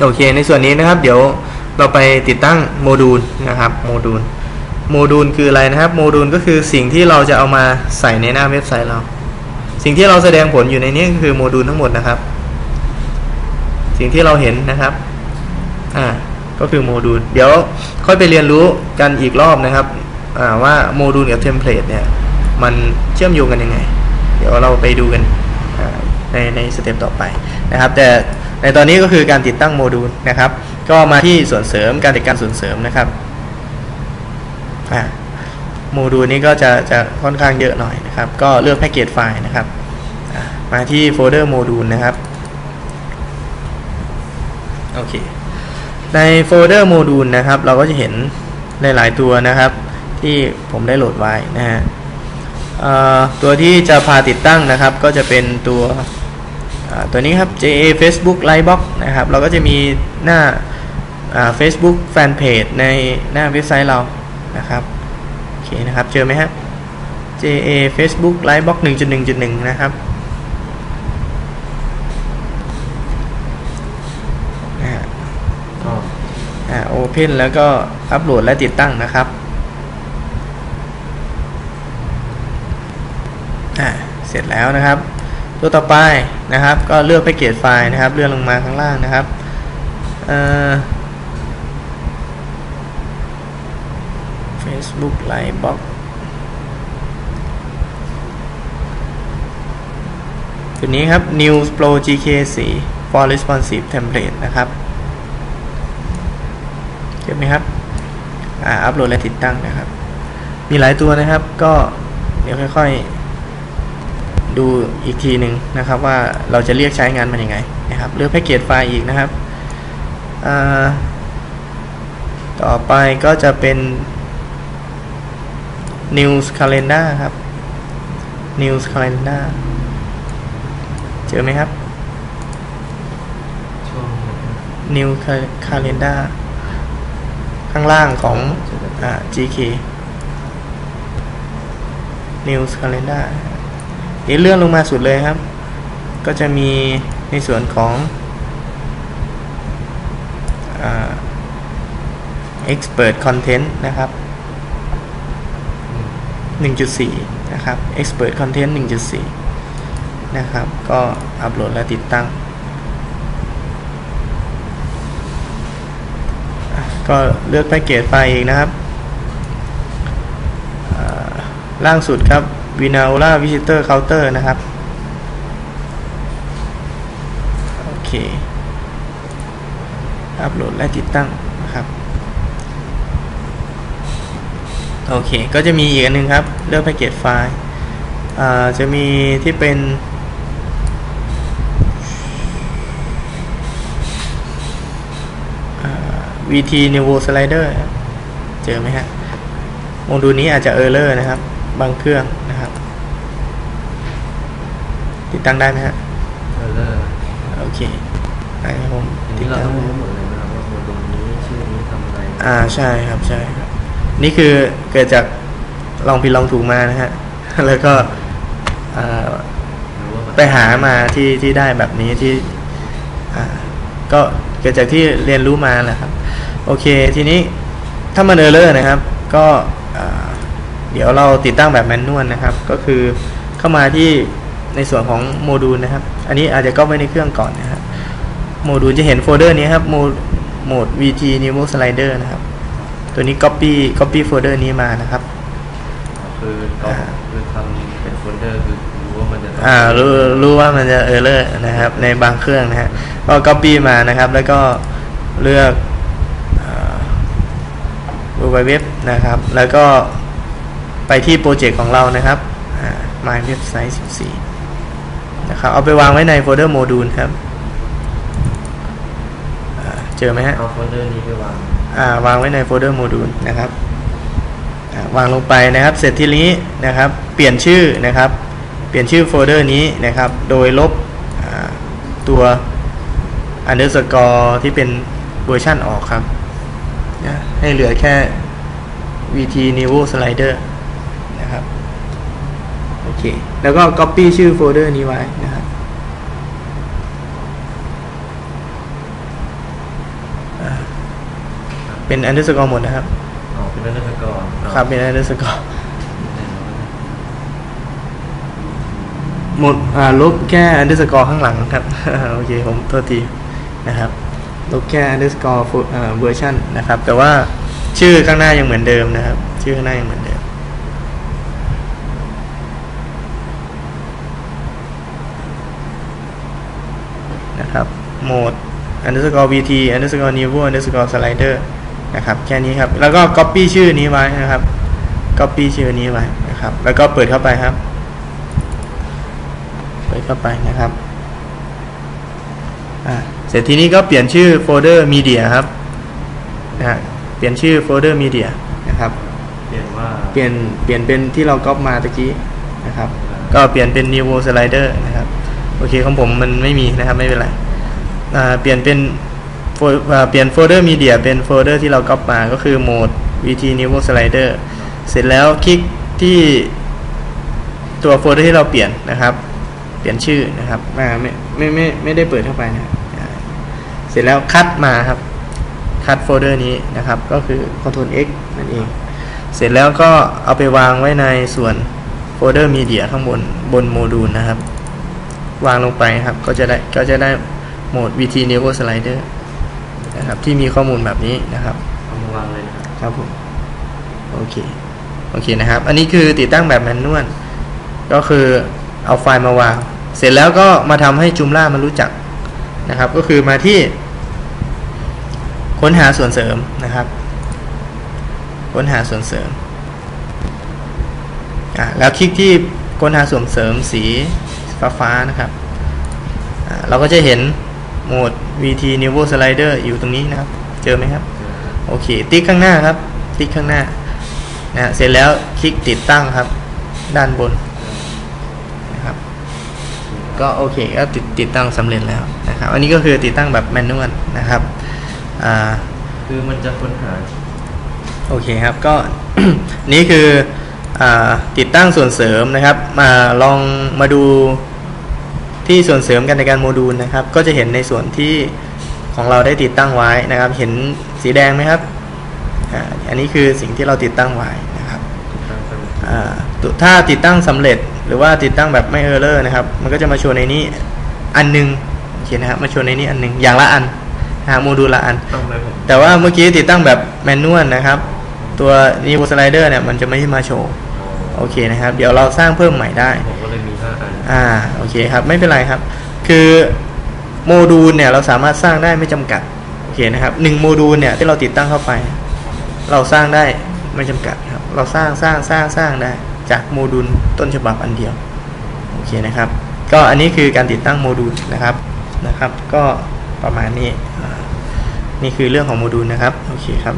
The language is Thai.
โอเค ในส่วนนี้นะครับ เดี๋ยวเราไปติดตั้งโมดูลนะครับโมดูลโมดูลคืออะไรนะครับโมดูลก็คือสิ่งที่เราจะเอามาใส่ในหน้าเว็บไซต์เรา สิ่งที่เราแสดงผลอยู่ในนี้ก็คือโมดูลทั้งหมดนะครับ สิ่งที่เราเห็นนะครับอ่าก็คือโมดูลเดี๋ยวค่อยไปเรียนรู้กันอีกรอบนะครับอ่าว่าโมดูลกับเทมเพลตเนี่ยมันเชื่อมโยงกันยังไง เดี๋ยวเราไปดูกันในในสเต็ปต่อไปนะครับ แต่ ในตอนนี้ก็คือการติดตั้งโมดูลนะครับ ก็มาที่ส่วนเสริมการจัดการส่วนเสริมนะครับโมดูลนี้ก็จะจะค่อนข้างเยอะหน่อยนะครับ ก็เลือกแพ็กเกจไฟล์นะครับ มาที่โฟลเดอร์โมดูลนะครับ โอเค ในโฟลเดอร์โมดูลนะครับ เราก็จะเห็นหลาย ๆ ตัวนะครับ ที่ผมได้โหลดไว้นะฮะตัวที่จะพาติดตั้งนะครับ ก็จะเป็นตัว ตัวนี้ครับ JA Facebook Livebox นะครับเราก็จะมีหน้าา Facebook Fanpage ในหน้าเว็บไซต์เรานะครับโอเคนะครับเจอไหมครับ JA Facebook Livebox 1.1.1 นะครับนะฮะก็อ่า Open แล้วก็อัปโหลดและติดตั้งนะครับอ่าเสร็จแล้วนะครับ ตัวต่อไปนะครับ ก็เลือกแพ็กเกจไฟล์นะครับ เลื่อนลงมาข้างล่างนะครับเอ่อ Facebook Livebox ตัวนี้ครับ New Pro GK4 for responsive template นะครับเห็นไหมครับ อ่า อัปโหลดและติดตั้งนะครับ มีหลายตัวนะครับ ก็เดี๋ยวค่อยๆ ดูอีกทีหนึ่งนะครับว่าเราจะเรียกใช้งานมันยังไงนะครับเลือกแพ็กเกจไฟล์อีกนะครับ ต่อไปก็จะเป็น News Calendar ครับ News Calendar เจอไหมครับช่วง New Cal- Calendar ข้างล่างของอ่า GK News Calendar เดี๋ยวเลื่อนลงมาสุดเลยครับ ก็จะมีในส่วนของอ Expert Content นะครับ 1.4 นะครับ Expert Content 1.4 นะครับ ก็อัปโหลดและติดตั้ง ก็เลือกแพ็กเกจไฟอีกนะครับ ล่างสุดครับ v i n a u l a Visitor Counter นะครับ โอเค อัปโหลดและติดตั้งนะครับ โอเค ก็จะมีอีกอันหนึงครับ เลือกแพ็กเกจไฟล์จะมีที่เป็นอ่า VT Nevo Slider ครับเจอไหมฮะโมดูลนี้อาจจะเออร์เลอร์นะครับ บางเครื่องนะครับ ติดตั้งได้ไหมฮะเออเลอร์โอเคให้ผมอย่างตินี้ดเราตั้งต้องรู้หมดเลยนะครับว่าโมดูลนี้ชื่อนี้ทำอะไรอ่าใช่ครับใช่ครับ นี่คือเกิดจากลองผิดลองถูกมานะฮะแล้วก็อ่าหรือว่ามันไปหามาที่ที่ได้แบบนี้ที่อ่าก็เกิดจากที่เรียนรู้มาแหละครับ โอเคทีนี้ถ้ามันเออร์เลอร์นะครับ ก็อ่า เดี๋ยวเราติดตั้งแบบแมนนวลนะครับ ก็คือเข้ามาที่ในส่วนของโมดูลนะครับ อันนี้อาจจะก็ไว้ในเครื่องก่อนนะครับโมดูลจะเห็นโฟลเดอร์นี้ครับโหมดโหมด VT New Slider นะครับ ตัวนี้ copy copy โฟลเดอร์นี้มานะครับ คือก็อ่าคือทำเป็นโฟลเดอร์คือรู้ว่ามันจะต้องอ่ารู้รู้ว่ามันจะเออร์เลอร์นะครับ ในบางเครื่องนะฮะก็ copy มานะครับ แล้วก็เลือกดูไวเว็บนะครับ แล้วก็ ไปที่โปรเจกต์ของเรานะครับอ่า my website 14 นะครับ เอาไปวางไว้ในโฟลเดอร์โมดูลครับอ่าเจอไหมฮะ เอาโฟลเดอร์นี้ไปวาง อ่า วางไว้ในโฟลเดอร์โมดูลนะครับอ่าวางลงไปนะครับ เสร็จทีนี้นะครับ เปลี่ยนชื่อนะครับ เปลี่ยนชื่อโฟลเดอร์นี้นะครับ โดยลบอ่าตัว underscore ที่เป็นเวอร์ชันออกครับนะให้เหลือแค่ vt new slider นะครับ โอเค แล้วก็ copy ชื่อโฟลเดอร์นี้ไว้นะครับเป็น underscore หมดนะครับอ๋อเป็นเรื่องก่อนครับ เป็น underscore หมดอ่าลบแค่ underscore ข้างหลังครับ โอเค ผมโทษทีนะครับ ลบแค่ underscore เอ่อ version นะครับ แต่ว่าชื่อข้างหน้ายังเหมือนเดิมนะครับ ชื่อข้างหน้ายังเหมือนเดิม นะ ครับโหมด underscore vt underscore new underscore slider นะครับแค่นี้ครับ แล้วก็ copy ชื่อนี้ไว้นะครับ copy ชื่อนี้ไว้นะครับ แล้วก็เปิดเข้าไปครับ เปิดเข้าไปนะครับอ่าเสร็จทีนี้ก็เปลี่ยนชื่อโฟลเดอร์ media ครับนะฮะเปลี่ยนชื่อโฟลเดอร์ media นะครับ เปลี่ยนว่าเปลี่ยนเปลี่ยนเป็นที่เราก๊อปมาตะกี้นะครับ ก็เปลี่ยนเป็น new slider นะครับ โอเคของผมมันไม่มีนะครับไม่เป็นไรเปลี่ยนเป็นเปลี่ยนโฟลเดอร์มีเดียเป็นโฟลเดอร์ที่เราก๊อปมาก็คือโหมด vt new slider เสร็จแล้วคลิกที่ตัวโฟลเดอร์ที่เราเปลี่ยนนะครับ เปลี่ยนชื่อนะครับอ่ไม่ไม่ไม่ไม่ได้เปิดเข้าไปนะเสร็จแล้วคัดมาครับคัดโฟลเดอร์นี้นะครับ ก็คือ Ctrl X นั่นเอง เสร็จแล้วก็เอาไปวางไว้ในส่วนโฟลเดอร์มีเดียข้างบนบนโมดูลนะครับ วางลงไปครับ ก็จะได้ก็จะได้โหมด VT n e v o Slider นะครับ ที่มีข้อมูลแบบนี้นะครับเอามาวางเลยนะครับครับผมโอเคโอเคนะครับ อันนี้คือติดตั้งแบบแมนนวลก็คือเอาไฟล์มาวาง เสร็จแล้วก็มาทำให้จุมล่ามันรู้จักนะครับ ก็คือมาที่ ค้นหาส่วนเสริมนะครับ ค้นหาส่วนเสริมอะแล้วคลิกที่ค้นหาส่วนเสริมสี ฟ้าฟ้าๆนะครับอะเราก็จะเห็นโหมด VT n e v o Slider อยู่ตรงนี้นะครับ เจอไหมครับ โอเค ติ๊กข้างหน้าครับ ติ๊กข้างหน้านะฮะเสร็จแล้วคลิกติดตั้งครับ ด้านบนนะครับ ก็โอเคก็ติดติดตั้งสำเร็จแล้วนะครับ อันนี้ก็คือติดตั้งแบบแมนนวลนะครับอ่าคือมันจะค้นหาโอเคครับก็นี่คืออาติดตั้งส่วนเสริมนะครับมาลองมาดู ที่ส่วนเสริมกันในการโมดูลนะครับ ก็จะเห็นในส่วนที่ของเราได้ติดตั้งไว้นะครับ เห็นสีแดงไหมครับอาอันนี้คือสิ่งที่เราติดตั้งไว้นะครับติดตั้งเป็นอ่าตุถ้าติดตั้งสำเร็จหรือว่าติดตั้งแบบไม่เออร์เลอร์นะครับ มันก็จะมาโชว์ในนี้อันหนึงโอเคนะครับมาโชว์ในนี้อันหนึงอย่างละอันนะฮะโมดูลละอันต้องเลยผมแต่ว่าเมื่อกี้ติดตั้งแบบแมนนวลนะครับ ตัวนี้สไลเดอร์เนี่ยมันจะไม่มาโชว์ โอเคนะครับ เดี๋ยวเราสร้างเพิ่มใหม่ได้ผมก็เลยมีห้าอันอ่าโอเคครับไม่เป็นไรครับ คือโมดูลเนี่ยเราสามารถสร้างได้ไม่จำกัดโอเคนะครับหนึ่งโมดูลเนี่ยที่เราติดตั้งเข้าไป เราสร้างได้ไม่จำกัดครับ เราสร้างสร้างสร้างสร้างได้ จากโมดูลต้นฉบับอันเดียวโอเคนะครับ ก็อันนี้คือการติดตั้งโมดูลนะครับนะครับ ก็ประมาณนี้อ่านี่คือเรื่องของโมดูลนะครับโอเคครับ